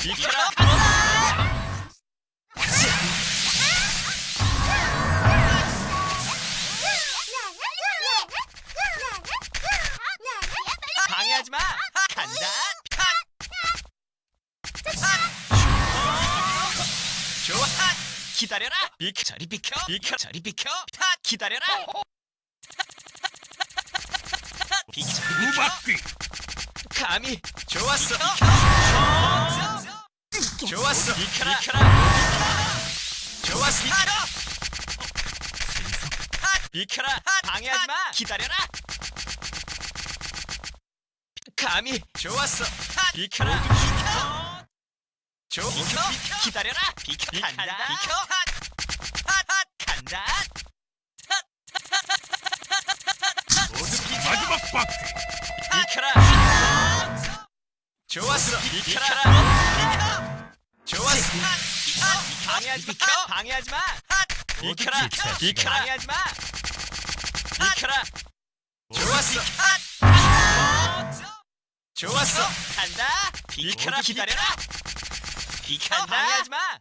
비켜라. 방해하지 마. 간다. 좋아. 기다려라. 비켜. 저리 비켜. 비켜. 저리 비켜. 타. 기다려라. 비켜. 감히 좋았어. 좋았어. 비켜라. 좋았어. 비켜라. 비켜라. 방해하지 마. 기다려라. 감히 좋았어. 비켜라. 비켜. 조. 비켜. 기다려라. 비켜. 간다. 비켜. 간다. 좋았어. 비켜라. 좋았어. 방해하지 마. 방해하지 마. 비켜라. 비켜라. 방해하지 마. 비켜라. 좋았어. 좋았어. 간다. 비켜라. 기다려라. 비켜라. 방해하지 마.